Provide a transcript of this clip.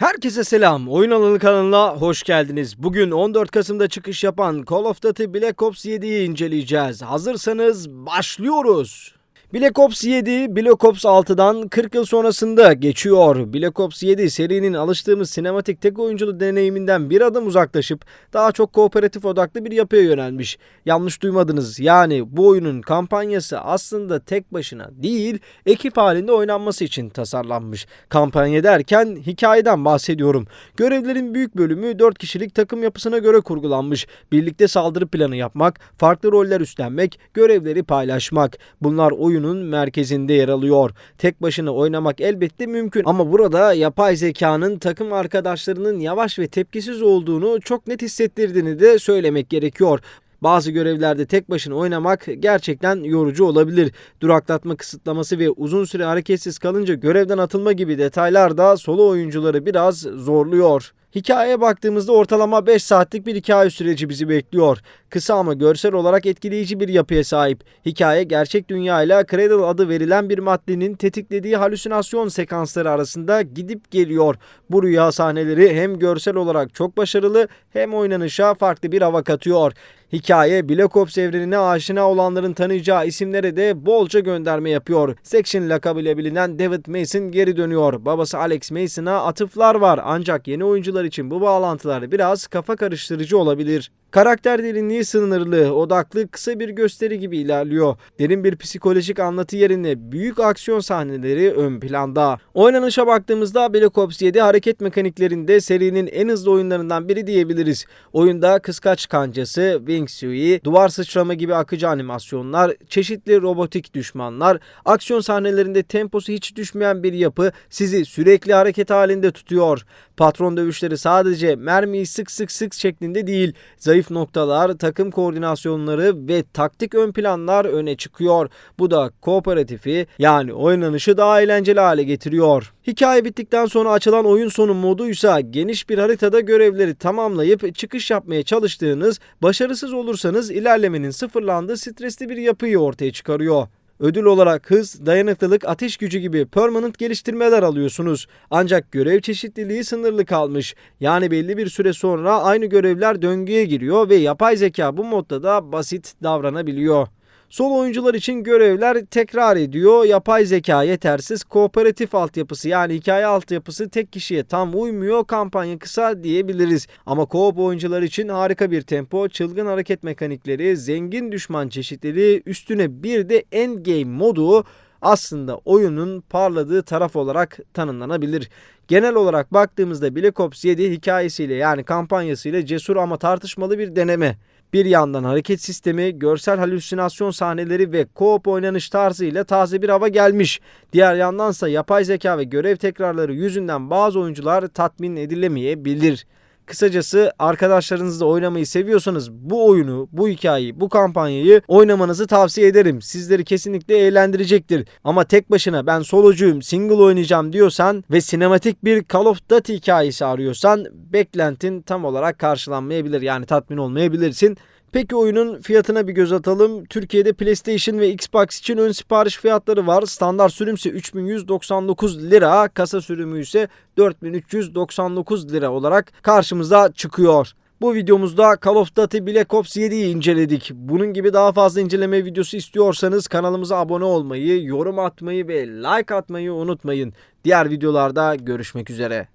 Herkese selam. Oyun alanı kanalına hoş geldiniz. Bugün 14 Kasım'da çıkış yapan Call of Duty Black Ops 7'yi inceleyeceğiz. Hazırsanız başlıyoruz. Black Ops 7, Black Ops 6'dan 40 yıl sonrasında geçiyor. Black Ops 7 serinin alıştığımız sinematik tek oyunculu deneyiminden bir adım uzaklaşıp daha çok kooperatif odaklı bir yapıya yönelmiş. Yanlış duymadınız. Yani bu oyunun kampanyası aslında tek başına değil, ekip halinde oynanması için tasarlanmış. Kampanya derken hikayeden bahsediyorum. Görevlerin büyük bölümü 4 kişilik takım yapısına göre kurgulanmış. Birlikte saldırı planı yapmak, farklı roller üstlenmek, görevleri paylaşmak. Bunlar oyunun merkezinde yer alıyor. Tek başına oynamak elbette mümkün ama burada yapay zekanın takım arkadaşlarının yavaş ve tepkisiz olduğunu çok net hissettirdiğini de söylemek gerekiyor. Bazı görevlerde tek başına oynamak gerçekten yorucu olabilir. Duraklatma kısıtlaması ve uzun süre hareketsiz kalınca görevden atılma gibi detaylar da solo oyuncuları biraz zorluyor. Hikayeye baktığımızda ortalama 5 saatlik bir hikaye süreci bizi bekliyor. Kısa ama görsel olarak etkileyici bir yapıya sahip. Hikaye gerçek dünyayla Cradle adı verilen bir maddenin tetiklediği halüsinasyon sekansları arasında gidip geliyor. Bu rüya sahneleri hem görsel olarak çok başarılı hem oynanışa farklı bir hava katıyor. Hikaye Black Ops evrenine aşina olanların tanıyacağı isimlere de bolca gönderme yapıyor. Section lakabıyla bilinen David Mason geri dönüyor. Babası Alex Mason'a atıflar var ancak yeni oyuncular için bu bağlantılar biraz kafa karıştırıcı olabilir. Karakter derinliği sınırlı, odaklı, kısa bir gösteri gibi ilerliyor. Derin bir psikolojik anlatı yerine büyük aksiyon sahneleri ön planda. Oynanışa baktığımızda Black Ops 7 hareket mekaniklerinde serinin en hızlı oyunlarından biri diyebiliriz. Oyunda kıskaç kancası, wingsuit, duvar sıçrama gibi akıcı animasyonlar, çeşitli robotik düşmanlar, aksiyon sahnelerinde temposu hiç düşmeyen bir yapı sizi sürekli hareket halinde tutuyor. Patron dövüşleri sadece mermiyi sık sık sık şeklinde değil, zayıf noktalar, takım koordinasyonları ve taktik ön planlar öne çıkıyor. Bu da kooperatifi yani oynanışı daha eğlenceli hale getiriyor. Hikaye bittikten sonra açılan oyun sonu moduysa geniş bir haritada görevleri tamamlayıp çıkış yapmaya çalıştığınız, başarısız olursanız ilerlemenin sıfırlandığı stresli bir yapıyı ortaya çıkarıyor. Ödül olarak hız, dayanıklılık, ateş gücü gibi permanent geliştirmeler alıyorsunuz. Ancak görev çeşitliliği sınırlı kalmış. Yani belli bir süre sonra aynı görevler döngüye giriyor ve yapay zeka bu modda da basit davranabiliyor. Sol oyuncular için görevler tekrar ediyor. Yapay zeka yetersiz. Kooperatif altyapısı yani hikaye altyapısı tek kişiye tam uymuyor. Kampanya kısa diyebiliriz. Ama co-op oyuncular için harika bir tempo, çılgın hareket mekanikleri, zengin düşman çeşitliliği, üstüne bir de endgame modu aslında oyunun parladığı taraf olarak tanımlanabilir. Genel olarak baktığımızda Black Ops 7 hikayesiyle yani kampanyasıyla cesur ama tartışmalı bir deneme. Bir yandan hareket sistemi, görsel halüsinasyon sahneleri ve co-op oynanış tarzıyla taze bir hava gelmiş. Diğer yandansa yapay zeka ve görev tekrarları yüzünden bazı oyuncular tatmin edilemeyebilir. Kısacası arkadaşlarınızla oynamayı seviyorsanız bu oyunu, bu hikayeyi, bu kampanyayı oynamanızı tavsiye ederim. Sizleri kesinlikle eğlendirecektir. Ama tek başına ben solocuyum, single oynayacağım diyorsan ve sinematik bir Call of Duty hikayesi arıyorsan beklentin tam olarak karşılanmayabilir. Yani tatmin olmayabilirsin. Peki oyunun fiyatına bir göz atalım. Türkiye'de PlayStation ve Xbox için ön sipariş fiyatları var. Standart sürüm ise 3199 lira, kasa sürümü ise 4399 lira olarak karşımıza çıkıyor. Bu videomuzda Call of Duty Black Ops 7'yi inceledik. Bunun gibi daha fazla inceleme videosu istiyorsanız kanalımıza abone olmayı, yorum atmayı ve like atmayı unutmayın. Diğer videolarda görüşmek üzere.